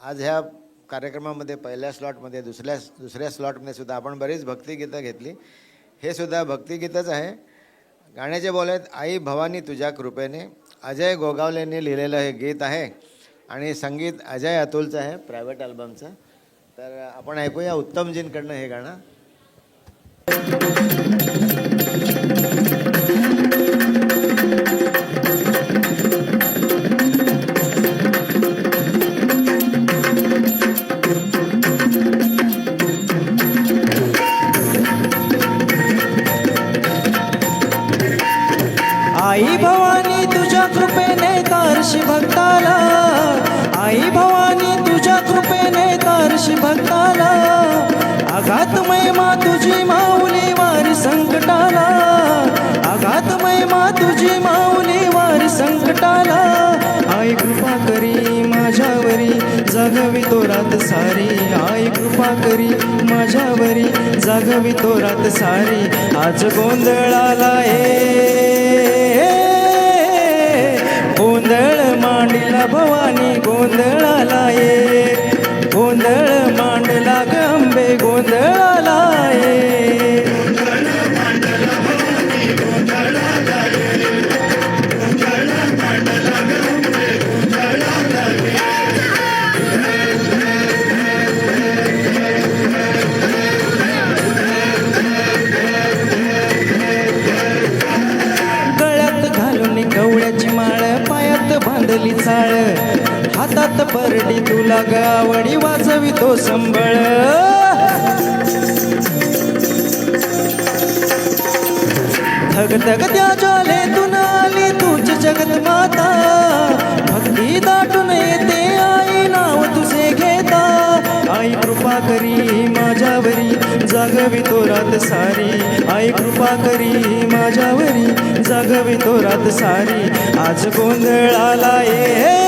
आज ह्या कार्यक्रमामध्ये पहिल्या स्लॉटमध्ये दुसऱ्या दुसऱ्या स्लॉटमध्ये सुद्धा आपण बरीच भक्तिगीतं घेतली. हे सुद्धा भक्तिगीतच आहे. गाण्याचे बोल आहेत आई भवानी तुझ्या कृपेने. अजय गोगावलेने लिहिलेलं हे गीत आहे आणि संगीत अजय अतुलचं आहे प्रायव्हेट अल्बमचं तर आपण ऐकूया उत्तमजींकडनं हे गाणं. भवानी तुझ्या कृपेने तारशी भक्ताला. आई भवानी तुझ्या कृपेने तारशी भक्ताला. आघात महिमा तुझी माऊली वारी संकटाला. आघात महिमा तुझी माऊली वारी संकटाला. आई कृपा करी माझ्यावरी जागवी तो रात सारी. आई कृपा करी माझ्यावरी जागवी तो रात सारी. आज गोंधळाला ए भवानी गोंधळाला ये. हातात परडी तुला गावडी वाजवितो संबळ. धग धग त्या ज्वालेतून आली तुझ जगत माता. भक्ती दाटून येते आई नाव तुझे घेता. आई कृपा करी माझ्यावरी जागवितो रात सारी. आई कृपा करी माझ्यावरी जागवितो रात सारी. आज गोंधळाला ये.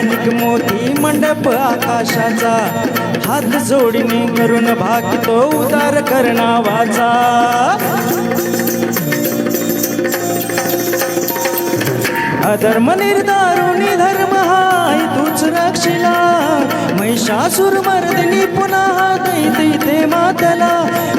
माणिक मोती मंडप आकाशाचा. हात जोडीने करून भागतो उदार करणावाचा. अधर्म निर्धारुणी धर्म हाय तूच रक्षिला. महिषासुर मर्दनी पुन्हा प्रेमातला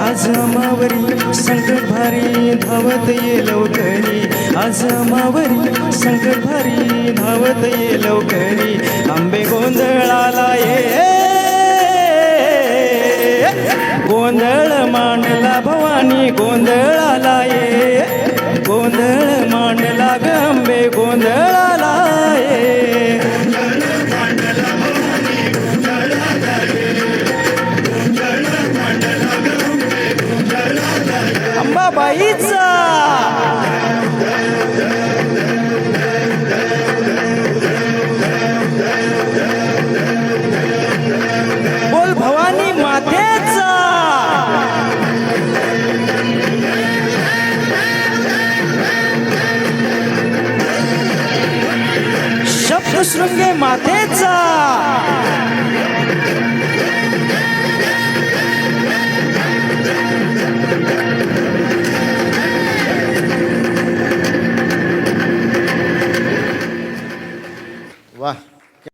आज मावरी संकट भारी धावत ये लवकरी आज मावरी संकट भारी धावत ये लवकरी आंबे गोंधळाला ये. गोंधळ मांडला भवानी गोंधळाला ये. गोंधळ मांडला गंबे गोंधळ बोल भवानी मातेचा शब्द शृंगे मातेचा